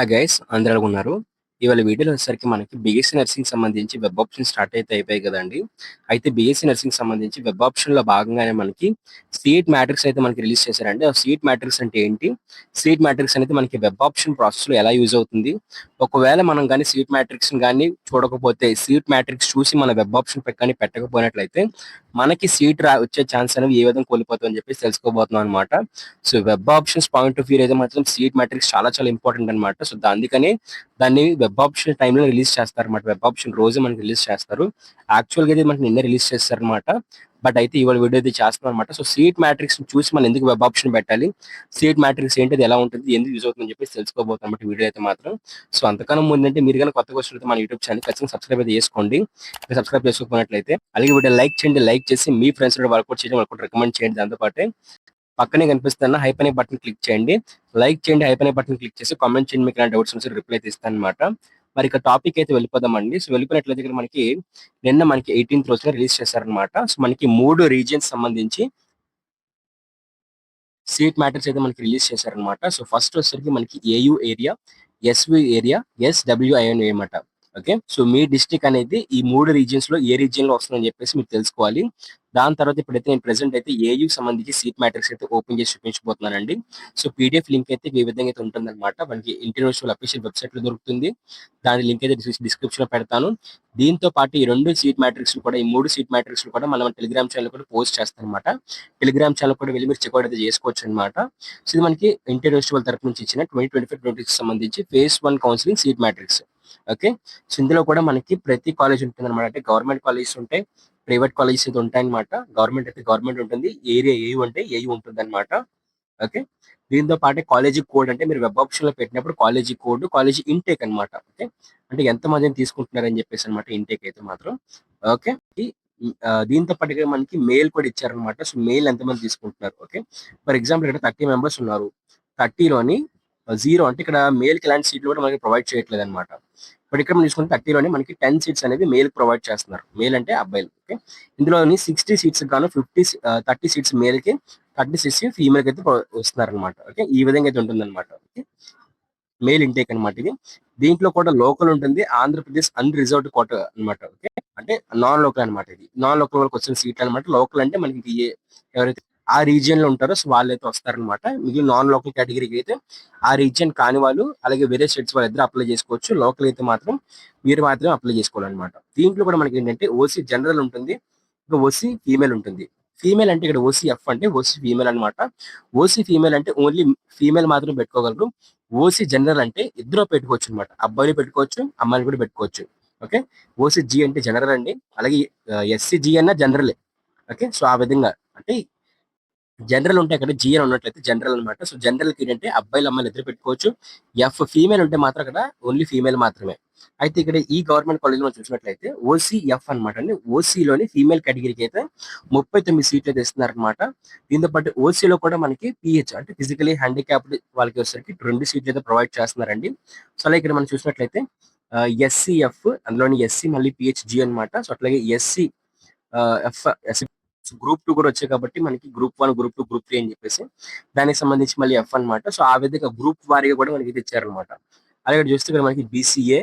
ఆ గైస్ అందరూ ఉన్నారు ఇవాళ వీడియోలో వచ్చేసరికి మనకి బీఎస్సీ నర్సింగ్ సంబంధించి వెబ్ ఆప్షన్ స్టార్ట్ అయితే అయిపోయాయి కదండి. అయితే బీఎస్సీ నర్సింగ్ సంబంధించి వెబ్ ఆప్షన్లో భాగంగానే మనకి సీట్ మ్యాట్రిక్స్ అయితే మనకి రిలీజ్ చేశారండి. ఆ సీట్ మ్యాట్రిక్స్ అంటే ఏంటి? సీట్ మ్యాట్రిక్స్ అనేది మనకి వెబ్ ఆప్షన్ ప్రాసెస్లో ఎలా యూజ్ అవుతుంది? ఒకవేళ మనం కానీ సీట్ మ్యాట్రిక్స్ కానీ చూడకపోతే సీట్ మ్యాట్రిక్స్ చూసి మన వెబ్ ఆప్షన్ కానీ పెట్టకపోయినట్లయితే మనకి సీట్ రా వచ్చే ఛాన్స్ అనేవి ఏ విధంగా కోల్పోతుందని చెప్పేసి తెలుసుకోబోతున్నాం అనమాట so web options point of view అయితే మాత్రం సీట్ మ్యాట్రిక్స్ చాలా చాలా ఇంపార్టెంట్ అనమాట సో అందుకని దాన్ని వెబ్ ఆప్షన్ టైంలో రిలీజ్ చేస్తారు అనమాట వెబ్ ఆప్షన్ రోజు మనకి రిలీజ్ చేస్తారు. యాక్చువల్గా అయితే మనకి నిన్న రిలీజ్ చేస్తారు అనమాట బట్ అయితే ఇవాళ వీడియో అయితే చేస్తున్నాం అనమాట సో సీట్ మ్యాట్రిక్స్ చూసి మనం ఎందుకు వెబ్ ఆప్షన్ పెట్టాలి? సీట్ మ్యాట్రిక్స్ ఏంటి అది ఎలా ఉంటుంది? ఎందుకు యూజ్ అవుతుందని చెప్పి చెప్పేసి తెలుసుకోబోతున్నాం అనమాట వీడియో అయితే మాత్రం. సో అంతకన్నా ముందంటే మీరు కానీ కొత్తగా అయితే మన యూట్యూబ్ ఛానల్ ఖచ్చితంగా సబ్స్క్రైబ్ అయితే చేసుకోండి. సబ్స్క్రైబ్ చేసుకోకపోయినట్లయితే అలాగే వీడియో లైక్ చేయండి. లైక్ చేసి మీ ఫ్రెండ్స్ వర్కౌట్ చేయడం వాళ్ళకి రికమెండ్ చేయండి. దాంతోపాటు పక్కనే కనిపిస్తున్న హైప్ అనే బటన్ క్లిక్ చేయండి. లైక్ చేయండి హైప్ అనే బటన్ క్లిక్ చేసి కామెంట్ చేయండి మీకు డౌట్స్ ఉంటే రిప్లై అయితే ఇస్తాను అనమాట మరి ఇక టాపిక్ అయితే వెళ్ళిపోదామండి. సో వెళ్ళిపోయినట్లయితే ఇక్కడ మనకి నిన్న మనకి ఎయిటీన్త్ రోజున రిలీజ్ చేశారనమాట సో మనకి మూడు రీజియన్స్ సంబంధించి సీట్ మ్యాటర్స్ అయితే మనకి రిలీజ్ చేశారనమాట సో ఫస్ట్ వచ్చేసరికి మనకి AU area SV area SWIN అనమాట ఓకే? సో మీ డిస్టిక్ అనేది ఈ మూడు రీజియన్స్లో ఏ రీజియన్లో వస్తుందని చెప్పేసి మీరు తెలుసుకోవాలి. దాని తర్వాత ఇప్పుడైతే నేను ప్రెసెంట్ అయితే ఏయు సంబంధించి సీట్ మ్యాట్రిక్స్ అయితే ఓపెన్ చేసి చూపించబోతున్నానండి. సో పీడిఎఫ్ లింక్ అయితే ఈ విధంగా అయితే ఉంటుందన్నమాట. మనకి ఇంటర్నేషనల్ అఫీషియల్ వెబ్సైట్లో దొరుకుతుంది. దాని లింక్ అయితే డిస్క్రిప్షన్లో పెడతాను. దీంతో పాటు ఈ రెండు సీట్ మ్యాట్రిక్స్ కూడా ఈ మూడు సీట్ మ్యాట్రిక్స్ కూడా మనం టెలిగ్రామ్ ఛానల్ కూడా పోస్ట్ చేస్తాం అనమాట టెలిగ్రామ్ ఛానల్ కూడా వెళ్ళి మీరు చెక్అౌట్ అయితే చేసుకోవచ్చు అనమాట సో ఇది మనకి ఇంటర్నేషనల్ తరపు నుంచి ఇచ్చిన ట్వంటీ ట్వంటీ ఫైవ్ ట్వంటీ సంబంధించి phase one counselling seat matrix. Okay? So ఇందులో కూడా మనకి ప్రతి కాలేజ్ ఉంటుంది అనమాట అంటే గవర్నమెంట్ కాలేజెస్ ఉంటాయి ప్రైవేట్ కాలేజెస్ అయితే ఉంటాయన్నమాట. గవర్నమెంట్ అయితే గవర్నమెంట్ ఉంటుంది ఏరియా ఏ ఉంటే ఏ ఉంటుంది అనమాట ఓకే? దీంతో పాటు కాలేజీ కోడ్ అంటే మీరు వెబ్ ఆప్షన్లో పెట్టినప్పుడు కాలేజీ కోడ్ కాలేజీ ఇంటేక్ అన్నమాట. ఓకే? అంటే ఎంత మందిని తీసుకుంటున్నారని చెప్పేసి అనమాట ఇంటేక్ అయితే మాత్రం. ఓకే? దీంతో పాటుగా మనకి మెయిల్ కూడా ఇచ్చారనమాట సో మెయిల్ ఎంతమంది తీసుకుంటున్నారు? ఓకే? ఫర్ ఎగ్జాంపుల్ ఇక్కడ థర్టీ మెంబర్స్ ఉన్నారు. థర్టీలోని జీరో అంటే ఇక్కడ మేల్కి ఎలాంటి సీట్లు కూడా మనకి ప్రొవైడ్ చేయట్లేదు అనమాట బట్ ఇక్కడ మనం చూసుకుంటే థర్టీలోనే మనకి టెన్ సీట్స్ అనేవి మేల్కి ప్రొవైడ్ చేస్తున్నారు. మేల్ అంటే అబ్బాయిలు ఓకే ఇందులోని సిక్స్టీ సీట్స్ గాను ఫిఫ్టీ థర్టీ సీట్స్ మేల్కి థర్టీ సీట్స్ ఫీమేల్కి అయితే వస్తున్నారు అనమాట ఓకే ఈ విధంగా అయితే ఉంటుంది అనమాట ఓకే మేల్ ఇంటేక్ అనమాట ఇది. దీంట్లో కూడా లోకల్ ఉంటుంది ఆంధ్రప్రదేశ్ అన్ రిజర్వ్డ్ కోట అనమాట ఓకే అంటే నాన్ లోకల్ అనమాట ఇది. నాన్ లోకల్ వాళ్ళకి వచ్చిన సీట్లు అనమాట లోకల్ అంటే మనకి ఏ- ఎవరైతే ఆ రీజియన్లో ఉంటారో. సో వాళ్ళు అయితే వస్తారనమాట. మిగిలిన నాన్ లోకల్ కేటగిరీకి అయితే ఆ రీజియన్ కాని వాళ్ళు అలాగే వేరే స్టేట్స్ వాళ్ళు ఇద్దరు అప్లై చేసుకోవచ్చు. లోకల్ అయితే మాత్రం మీరు మాత్రమే అప్లై చేసుకోవాలన్నమాట. దీంట్లో కూడా మనకి ఏంటంటే ఓసీ జనరల్ ఉంటుంది. ఇంకా ఓసీ ఫీమేల్ ఉంటుంది. ఫీమేల్ అంటే ఇక్కడ ఓసీ ఎఫ్ అంటే ఓసీ ఫీమేల్ అన్నమాట. ఓసీ ఫీమేల్ అంటే ఓన్లీ ఫీమేల్ మాత్రం పెట్టుకోగలరు. ఓసీ జనరల్ అంటే ఇద్దరు పెట్టుకోవచ్చు అనమాట అబ్బాయిని పెట్టుకోవచ్చు అమ్మాయిని కూడా పెట్టుకోవచ్చు. ఓకే? ఓసీ జీ అంటే జనరల్ అండి. అలాగే ఎస్సీ జీ అన్న జనరలే ఓకే? సో ఆ విధంగా. అంటే జనరల్ ఉంటే అక్కడ జీ అని ఉన్నట్లయితే జనరల్ అన్నమాట. సో జనరల్కి ఏంటంటే అబ్బాయిలు అమ్మాయిలు ఇద్దరు పెట్టుకోవచ్చు. ఎఫ్ ఫీమేల్ ఉంటే మాత్రం అక్కడ ఓన్లీ ఫీమేల్ మాత్రమే. అయితే ఇక్కడ ఈ గవర్నమెంట్ కాలేజ్లో చూసినట్లయితే ఓసీఎఫ్ అనమాట అండి ఓసీలోని ఫీమేల్ కేటగిరీకి అయితే ముప్పై తొమ్మిది సీట్లు అయితే ఇస్తున్నారు అనమాట దీంతో పాటు ఓసీలో కూడా మనకి పిహెచ్ అంటే ఫిజికలీ హ్యాండిక్యాప్డ్ వాళ్ళకి వచ్చేసరికి రెండు సీట్లు అయితే ప్రొవైడ్ చేస్తున్నారండి. సో అలా ఇక్కడ మనం చూసినట్లయితే ఎస్సీఎఫ్ అందులోని ఎస్సీ మళ్ళీ పిహెచ్జి అన్నమాట. సో అట్లాగే SC F SC group two కూడా వచ్చాయి కాబట్టి మనకి group one group two group three అని చెప్పేసి దానికి సంబంధించి మళ్ళీ ఎఫ్ అన్నమాట సో ఆ విధంగా గ్రూప్ వారీగా కూడా మనకి తెచ్చారనమాట అలాగే ఇక్కడ చూస్తే ఇక్కడ మనకి బీసీఏ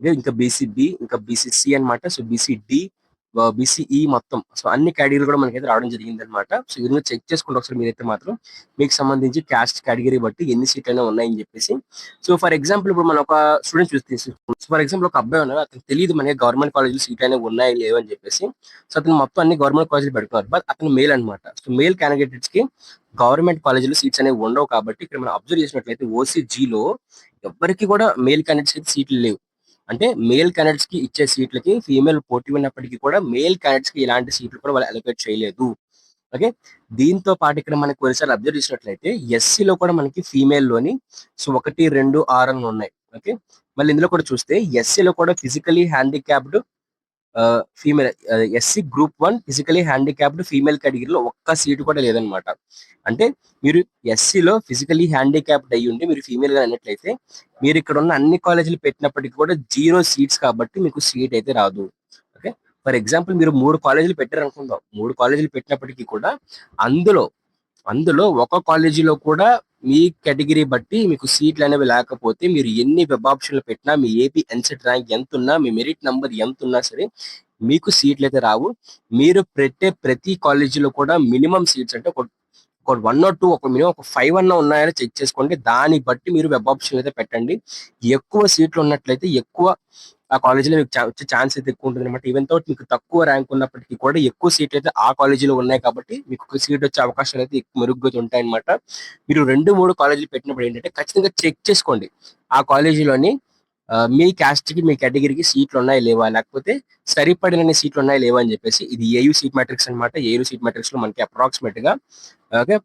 ఇంకా బీసీబీ ఇంకా బీసీసీ అన్నమాట. సో బీసీడి బీసీఈ మొత్తం. సో అన్ని కేటగిరీలు కూడా మనకైతే రావడం జరిగింది అనమాట సో ఈ విధంగా చెక్ చేసుకుంటే ఒకసారి మీరైతే మాత్రం మీకు సంబంధించి క్యాస్ట్ కేటగిరీ బట్టి ఎన్ని సీట్లు అయినా ఉన్నాయని చెప్పేసి. సో ఫర్ ఎగ్జాంపుల్ ఇప్పుడు మనం ఒక స్టూడెంట్ చూస్తే ఫర్ ఎగ్జాంపుల్ ఒక అబ్బాయి ఉన్నారు అతను తెలియదు మనకి గవర్నమెంట్ కాలేజీలో సీట్లు అనేవి ఉన్నాయి లేవు అని చెప్పేసి. సో అతను మొత్తం అన్ని గవర్నమెంట్ కాలేజీలు పెడుతున్నారు. బట్ అతను మేల్ అన్నమాట. సో మేల్ క్యాండిడేట్స్కి గవర్నమెంట్ కాలేజీలో సీట్స్ అనేవి ఉండవు కాబట్టి ఇక్కడ మనం అబ్జర్వ్ చేసినట్లయితే ఓసీజీలో ఎవరికి కూడా మేల్ క్యాండిడేట్స్ సీట్లు లేవు. అంటే మేల్ క్యాండిడేట్స్కి ఇచ్చే సీట్లకి ఫీమేల్ పోటీ ఉన్నప్పటికీ కూడా మేల్ క్యాండిడేట్స్కి ఇలాంటి సీట్లు కూడా వాళ్ళు అలొకేట్ చేయలేదు. ఓకే? దీంతో పాటు ఇక్కడ మనకి కొన్నిసార్లు అబ్జర్వ్ చేసినట్లయితే ఎస్సీలో కూడా మనకి ఫీమేల్లోని సో ఒకటి రెండు ఆరు ఉన్నాయి. ఓకే? మళ్ళీ ఇందులో కూడా చూస్తే ఎస్సీలో కూడా physically handicapped female SC group one physically handicapped female కేటగిరీలో ఒక్క సీటు కూడా లేదనమాట అంటే మీరు ఎస్సీలో ఫిజికలీ హ్యాండిక్యాప్డ్ అయ్యి ఉండి మీరు ఫీమేల్గా అన్నట్లయితే మీరు ఇక్కడ ఉన్న అన్ని కాలేజీలు పెట్టినప్పటికీ కూడా జీరో సీట్స్ కాబట్టి మీకు సీట్ అయితే రాదు. ఓకే ఫర్ ఎగ్జాంపుల్ మీరు మూడు కాలేజీలు పెట్టారు అనుకుందాం. మూడు కాలేజీలు పెట్టినప్పటికీ కూడా అందులో అందులో ఒక కాలేజీలో కూడా మీ కేటగిరీ బట్టి మీకు సీట్లు అనేవి లేకపోతే మీరు ఎన్ని వెబ్ ఆప్షన్లు పెట్టినా మీ ఏపీ ఎన్సెట్ ర్యాంక్ ఎంత ఉన్నా మీ మెరిట్ నంబర్ ఎంత ఉన్నా సరే మీకు సీట్లు అయితే రావు. మీరు పెట్టే ప్రతి కాలేజీలో కూడా మినిమం సీట్స్ అంటే ఒక ఒక వన్ ఆర్ టూ ఒక మినిమం ఒక ఫైవ్ అన్న ఉన్నాయని చెక్ చేసుకోండి. దాన్ని బట్టి మీరు వెబ్ ఆప్షన్ అయితే పెట్టండి. ఎక్కువ సీట్లు ఉన్నట్లయితే ఎక్కువ ఆ కాలేజీలో మీకు వచ్చే ఛాన్స్ అయితే ఎక్కువ ఉంటుంది అనమాట ఈవెన్తో మీకు తక్కువ ర్యాంక్ ఉన్నప్పటికీ కూడా ఎక్కువ సీట్లు అయితే ఆ కాలేజీలో ఉన్నాయి కాబట్టి మీకు ఒక సీట్ వచ్చే అవకాశాలు అయితే ఎక్కువ మెరుగ్గా ఉంటాయన్నమాట. మీరు రెండు మూడు కాలేజీలు పెట్టినప్పుడు ఏంటంటే ఖచ్చితంగా చెక్ చేసుకోండి. ఆ కాలేజీలోని మీ క్యాస్ట్కి మీ కేటగిరీకి సీట్లు ఉన్నాయి లేవా? లేకపోతే సరిపడిన సీట్లు ఉన్నాయి లేవా అని చెప్పేసి ఇది ఏయూ సీట్ మ్యాట్రిక్స్ అనమాట ఏయూ సీట్ మ్యాట్రిక్స్లో మనకి అప్రాక్సిమేట్గా ఓకే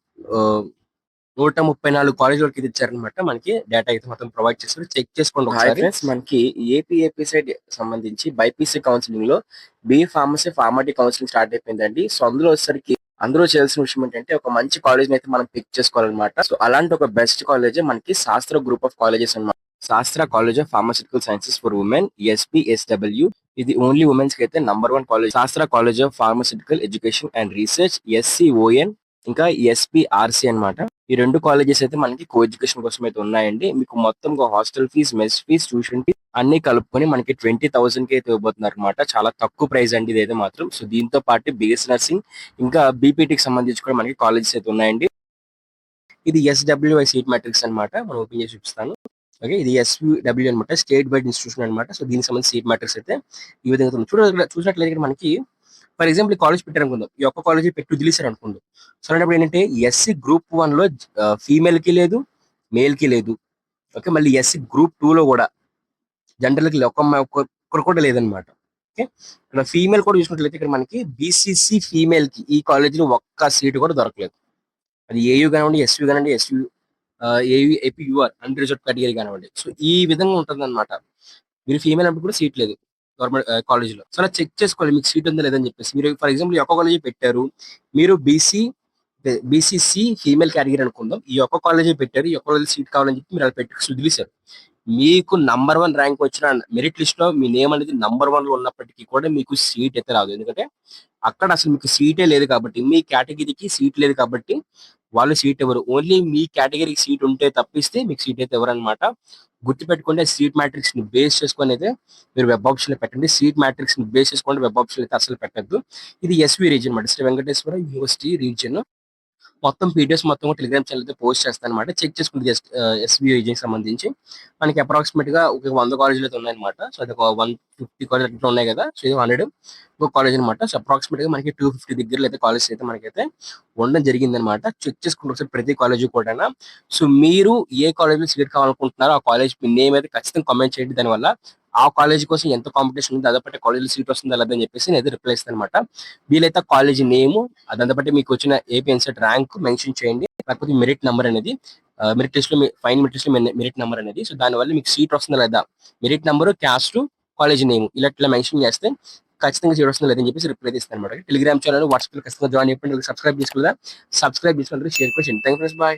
నూట ముప్పై నాలుగు కాలేజ్ వరకు ఇది ఇచ్చారనమాట మనకి డేటా అయితే మొత్తం ప్రొవైడ్ చేస్తారు చెక్ చేసుకోండి ఒకసారి. ఫ్రెండ్స్ మనకి ఏపీ ఏపీ సైడ్ సంబంధించి బైపీసీ కౌన్సిలింగ్లో బి ఫార్మసీ ఫార్మాటీ కౌన్సిలింగ్ స్టార్ట్ అయిపోయిందండి. సో అందులో వచ్చేసరికి అందులో చేయాల్సిన విషయం ఏంటంటే ఒక మంచి కాలేజ్ అయితే మనం పిక్ చేసుకోవాలన్నమాట. సో అలాంటి ఒక బెస్ట్ కాలేజ్ మనకి శాస్త్ర గ్రూప్ ఆఫ్ కాలేజెస్ అన్నమాట. Sastra college of pharmaceutical sciences for women SP SW ఇది ఓన్లీ ఉమెన్స్కి అయితే number one college Sastra college of pharmaceutical education and research SCON ఇంకా ఎస్పీఆర్సీ అన్నమాట. ఈ రెండు కాలేజెస్ అయితే మనకి కో ఎడ్యుకేషన్ కోసం అయితే ఉన్నాయండి. మీకు మొత్తం hostel fee mess fee tuition fee అన్ని కలుపుకొని మనకి ట్వంటీ థౌసండ్కి అయితే ఇవ్వబోతున్నారు అనమాట చాలా తక్కువ ప్రైస్ అండి ఇదైతే మాత్రం. సో దీంతో పాటు బిఎస్ నర్సింగ్ ఇంకా బీపీటీకి సంబంధించి కూడా మనకి కాలేజెస్ అయితే ఉన్నాయండి. ఇది ఎస్డబ్ల్యూఐ సీట్ మ్యాట్రిక్స్ అన్నమాట. మనం ఓపెన్ చేసి చూపిస్తాను. ఓకే ఇది ఎస్డబ్ల్యూ అనమాట స్టేట్ బైడ్ ఇన్స్టిట్యూషన్ అనమాట సో దీనికి సంబంధించి సీట్ మ్యాట్రిక్స్ అయితే ఈ విధంగా చూడ చూసినట్లయితే మనకి ఫర్ ఎగ్జాంపుల్ కాలేజ్ పెట్టారు అనుకుందాం. ఈ ఒక్క కాలేజ్ పెట్టి వదిలేశారు అనుకుందాం సో అలాంటప్పుడు ఏంటంటే ఎస్సీ గ్రూప్ వన్లో ఫీమేల్కి లేదు మేల్కి లేదు. ఓకే మళ్ళీ ఎస్సీ గ్రూప్ టూ లో కూడా జనరల్కి ఒక ఒక్క- ఒక్కరు కూడా లేదనమాట ఓకే ఇక్కడ ఫీమేల్ కూడా చూసినట్లయితే ఇక్కడ మనకి బీసీసీ ఫీమేల్కి ఈ కాలేజీలో ఒక్క సీటు కూడా దొరకలేదు. అది ఏయూ కానివ్వండి ఎస్యూ కానివ్వండి SU AU APUR unreserved category కానివ్వండి. సో ఈ విధంగా ఉంటుంది అనమాట మీరు ఫీమేల్ అప్పుడు కూడా సీట్ లేదు. గవర్నమెంట్ కాలేజీలో. సో అలా చెక్ చేసుకోవాలి. మీకు సీట్ ఉందా లేదని చెప్పేసి. మీరు ఫర్ ఎగ్జాంపుల్ యొక్క కాలేజీ పెట్టారు. మీరు బీసీ బీసీసీ ఫీమేల్ క్యాటగిరీ అనుకుందాం. ఈ యొక్క కాలేజీ పెట్టారు. ఈ ఒక్క కాలేజీ సీట్ కావాలని చెప్పి మీరు అలా పెట్టి వదిలేశారు. మీకు నంబర్ వన్ ర్యాంక్ వచ్చిన మెరిట్ లిస్ట్లో మీ నేమ్ అనేది నంబర్ వన్లో ఉన్నప్పటికీ కూడా మీకు సీట్ అయితే రాదు. ఎందుకంటే అక్కడ అసలు మీకు సీటే లేదు కాబట్టి మీ కేటగిరీకి సీట్ లేదు కాబట్టి వాళ్ళు సీట్ ఎవరు ఓన్లీ మీ కేటగిరీకి సీట్ ఉంటే తప్పిస్తే మీకు సీట్ అయితే ఎవరన్నమాట గుర్తుపెట్టుకుంటే సీట్ మ్యాట్రిక్స్ని బేస్ చేసుకొని అయితే మీరు వెబ్ ఆప్షన్ పెట్టండి. సీట్ మ్యాట్రిక్స్ని బేస్ చేసుకుంటే వెబ్ ఆప్షన్ అయితే అసలు పెట్టద్దు. ఇది ఎస్వి రీజన్ అనమాట శ్రీ వెంకటేశ్వర యూనివర్సిటీ రీజన్ మొత్తం పీడిఎఫ్ మొత్తం టెలిగ్రామ్ ఛానల్ అయితే పోస్ట్ చేస్తాను అనమాట చెక్ చేసుకుంటే జస్ట్ ఎస్వి uh, కి సంబంధించి మనకి అప్రాక్సిమేట్గా ఒక వంద కాలేజీలు అయితే ఉన్నాయన్నమాట. సో అది ఒక వన్ ఫిఫ్టీ కాలేజ్ అట్లా ఉన్నాయి కదా. సో ఇది హండ్రెడ్ ఒక కాలేజ్ అనమాట సో అప్రాక్సిమేట్గా మనకి టూ ఫిఫ్టీ దగ్గరలో అయితే కాలేజ్ అయితే మనకైతే ఉండడం జరిగింది అనమాట చెక్ చేసుకుంటే ఒకసారి ప్రతి కాలేజీ కూడా సో మీరు ఏ కాలేజ్లో సీట్ కావాలనుకుంటున్నారో ఆ కాలేజ్ మీ నేమ్ అయితే ఖచ్చితంగా కామెంట్ చేయండి. దానివల్ల ఆ కాలేజ్ కోసం ఎంత కాంపిటీషన్ ఉంది దాదాపు కాలేజ్ సీట్ వస్తుంది అలాదని చెప్పేసి నేను రిప్లై ఇస్తాను అనమాట వీలైతే కాలేజ్ నేమ్ అదంతపట్టి మీకు వచ్చిన ఏపీ ఎన్సెట్ ర్యాంక్ మెన్షన్ చేయండి. లేకపోతే మెరిట్ నెంబర్ అనేది మెరిట్ లిస్ట్లో ఫైన్ మెరిట్ లిస్ట్లో మెరిట్ నెంబర్ అనేది. సో దానివల్ల మీకు సీట్ వస్తుందా లేదా? Merit number caste college name ఇలా ఇట్లా మెన్షన్ చేస్తే ఖచ్చితంగా సీట్ లేదని చెప్పేసి రిప్లై ఇస్తాను అనమాట టెలిగ్రామ్ ఛానల్ వాట్సాప్లో ఖచ్చితంగా జాయిన్ అయిపోయింది సబ్స్క్రైబ్ చేసుకోలేదా? సబ్స్క్రైబ్ చేసుకోవాలి షేర్ కూడా చేయండి థ్యాంక్ బాయ్